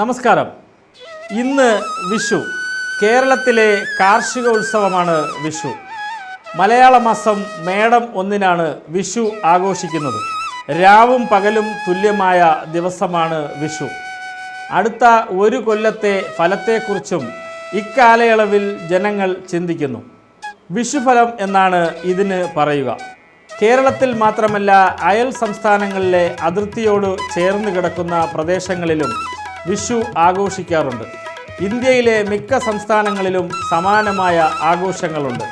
നമസ്കാരം. ഇന്ന് വിഷു. കേരളത്തിലെ കാർഷിക ഉത്സവമാണ് വിഷു. മലയാള മാസം മേടം ഒന്നിനാണ് വിഷു ആഘോഷിക്കുന്നത്. രാവും പകലും തുല്യമായ ദിവസമാണ് വിഷു. അടുത്ത ഒരു കൊല്ലത്തെ ഫലത്തെക്കുറിച്ചും ഇക്കാലയളവിൽ ജനങ്ങൾ ചിന്തിക്കുന്നു. വിഷുഫലം എന്നാണ് ഇതിന് പറയുക. കേരളത്തിൽ മാത്രമല്ല അയൽ സംസ്ഥാനങ്ങളിലെ അതിർത്തിയോട് ചേർന്ന് കിടക്കുന്ന പ്രദേശങ്ങളിലും വിഷു ആഘോഷിക്കാറുണ്ട്. ഇന്ത്യയിലെ മിക്ക സംസ്ഥാനങ്ങളിലും സമാനമായ ആഘോഷങ്ങളുണ്ട്.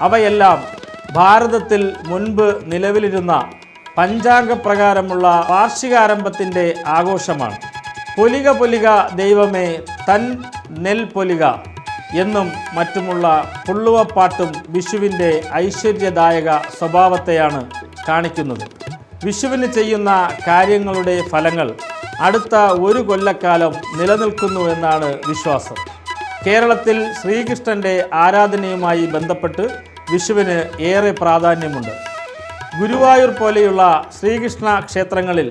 അവയെല്ലാം ഭാരതത്തിൽ മുൻപ് നിലവിലിരുന്ന പഞ്ചാംഗപ്രകാരമുള്ള വാർഷികാരംഭത്തിന്റെ ആഘോഷമാണ്. പൊലിക പൊലിക ദൈവമേ തൻ നെൽ പൊലിക എന്നും മറ്റുമുള്ള പുള്ളുവപ്പാട്ടും വിഷുവിന്റെ ഐശ്വര്യദായക സ്വഭാവത്തെയാണ് കാണിക്കുന്നത്. വിഷുവിന് ചെയ്യുന്ന കാര്യങ്ങളുടെ ഫലങ്ങൾ അടുത്ത ഒരു കൊല്ലക്കാലം നിലനിൽക്കുന്നു എന്നാണ് വിശ്വാസം. കേരളത്തിൽ ശ്രീകൃഷ്ണന്റെ ആരാധനയുമായി ബന്ധപ്പെട്ട് വിഷുവിന് ഏറെ പ്രാധാന്യമുണ്ട്. ഗുരുവായൂർ പോലെയുള്ള ശ്രീകൃഷ്ണ ക്ഷേത്രങ്ങളിൽ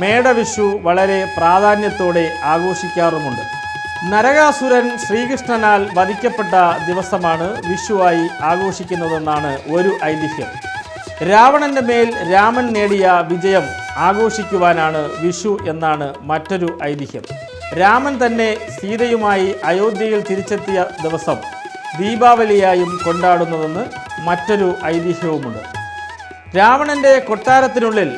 മേടവിഷു വളരെ പ്രാധാന്യത്തോടെ ആഘോഷിക്കാറുമുണ്ട്. നരകാസുരൻ ശ്രീകൃഷ്ണനാൽ വധിക്കപ്പെട്ട ദിവസമാണ് വിഷുവായി ആഘോഷിക്കുന്നതെന്നാണ് ഒരു ഐതിഹ്യം. രാവണന്റെ മേൽ രാമൻ നേടിയ വിജയം ആഘോഷിക്കുവാനാണ് വിഷു എന്നാണ് മറ്റൊരു ഐതിഹ്യം. രാമൻ തന്നെ സീതയുമായി അയോധ്യയിൽ തിരിച്ചെത്തിയ ദിവസം ദീപാവലിയായും കൊണ്ടാടുന്നതെന്ന് മറ്റൊരു ഐതിഹ്യവുമുണ്ട്. രാവണന്റെ കൊട്ടാരത്തിനുള്ളിൽ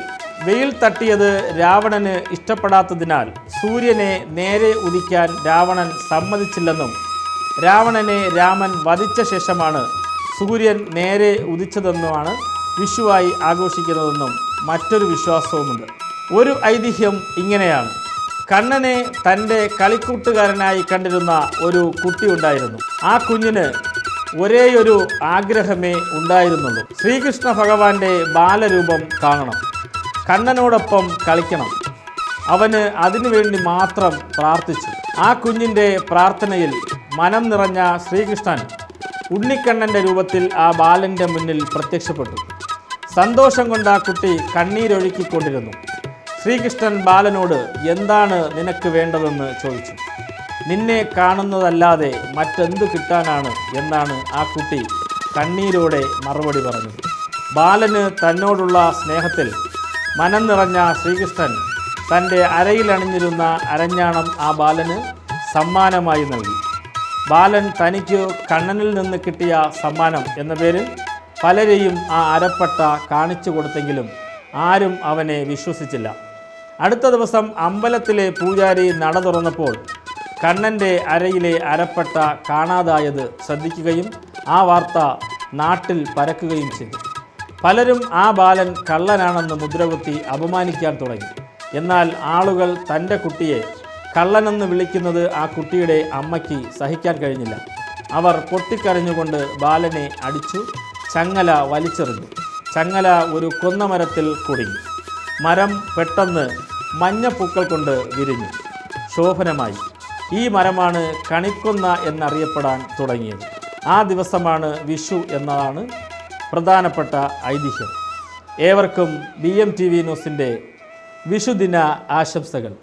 വെയിൽ തട്ടിയത് രാവണന് ഇഷ്ടപ്പെടാത്തതിനാൽ സൂര്യനെ നേരെ ഉദിക്കാൻ രാവണൻ സമ്മതിച്ചില്ലെന്നും രാവണനെ രാമൻ വധിച്ച ശേഷമാണ് സൂര്യൻ നേരെ ഉദിച്ചതെന്നുമാണ് വിഷുവായി ആഘോഷിക്കുന്നതെന്നും മറ്റൊരു വിശ്വാസവുമുണ്ട്. ഒരു ഐതിഹ്യം ഇങ്ങനെയാണ്. കണ്ണനെ തന്റെ കളിക്കൂട്ടുകാരനായി കണ്ടിരുന്ന ഒരു കുട്ടി ഉണ്ടായിരുന്നു. ആ കുഞ്ഞിന് ഒരേയൊരു ആഗ്രഹമേ ഉണ്ടായിരുന്നുള്ളൂ. ശ്രീകൃഷ്ണ ഭഗവാന്റെ ബാലരൂപം കാണണം. കണ്ണനോടൊപ്പം കളിക്കണം. അവന് അതിനുവേണ്ടി മാത്രം പ്രാർത്ഥിച്ചു. ആ കുഞ്ഞിന്റെ പ്രാർത്ഥനയിൽ മനം നിറഞ്ഞ ശ്രീകൃഷ്ണൻ ഉണ്ണിക്കണ്ണന്റെ രൂപത്തിൽ ആ ബാലന്റെ മുന്നിൽ പ്രത്യക്ഷപ്പെട്ടു. സന്തോഷം കൊണ്ട് ആ കുട്ടി കണ്ണീരൊഴുക്കിക്കൊണ്ടിരുന്നു. ശ്രീകൃഷ്ണൻ ബാലനോട് എന്താണ് നിനക്ക് വേണ്ടതെന്ന് ചോദിച്ചു. നിന്നെ കാണുന്നതല്ലാതെ മറ്റെന്തു കിട്ടാനാണ്? എന്നാണ് ആ കുട്ടി കണ്ണീരോടെ മറുപടി പറഞ്ഞത്. ബാലന് തന്നോടുള്ള സ്നേഹത്തിൽ മനം നിറഞ്ഞ ശ്രീകൃഷ്ണൻ തന്റെ അരയിലണിഞ്ഞിരുന്ന അരഞ്ഞാണം ആ ബാലന് സമ്മാനമായി നൽകി. ബാലൻ തനിക്ക് കണ്ണനിൽ നിന്ന് കിട്ടിയ സമ്മാനം എന്ന പേരിൽ പലരെയും ആ അരപ്പട്ട കാണിച്ചു കൊടുത്തെങ്കിലും ആരും അവനെ വിശ്വസിച്ചില്ല. അടുത്ത ദിവസം അമ്പലത്തിലെ പൂജാരി നട തുറന്നപ്പോൾ കണ്ണന്റെ അരയിലെ അരപ്പട്ട കാണാതായത് ശ്രദ്ധിക്കുകയും ആ വാർത്ത നാട്ടിൽ പരക്കുകയും ചെയ്തു. പലരും ആ ബാലൻ കള്ളനാണെന്ന് മുദ്രകുത്തി അപമാനിക്കാൻ തുടങ്ങി. എന്നാൽ ആളുകൾ തന്റെ കുട്ടിയെ കള്ളനെന്ന് വിളിക്കുന്നത് ആ കുട്ടിയുടെ അമ്മയ്ക്ക് സഹിക്കാൻ കഴിഞ്ഞില്ല. അവർ പൊട്ടിക്കരഞ്ഞുകൊണ്ട് ബാലനെ അടിച്ചു. ചങ്ങല വലിച്ചെറിഞ്ഞു. ചങ്ങല ഒരു കൊന്നമരത്തിൽ കുടുങ്ങി. മരം പെട്ടെന്ന് മഞ്ഞപ്പൂക്കൾ കൊണ്ട് വിരിഞ്ഞു. ശോഭനമായി. ഈ മരമാണ് കണിക്കൊന്ന എന്നറിയപ്പെടാൻ തുടങ്ങിയത്. ആ ദിവസമാണ് വിഷു എന്നതാണ് പ്രധാനപ്പെട്ട ഐതിഹ്യം. ഏവർക്കും ബി എം ടി വി ന്യൂസിന്റെ വിഷുദിന ആശംസകൾ.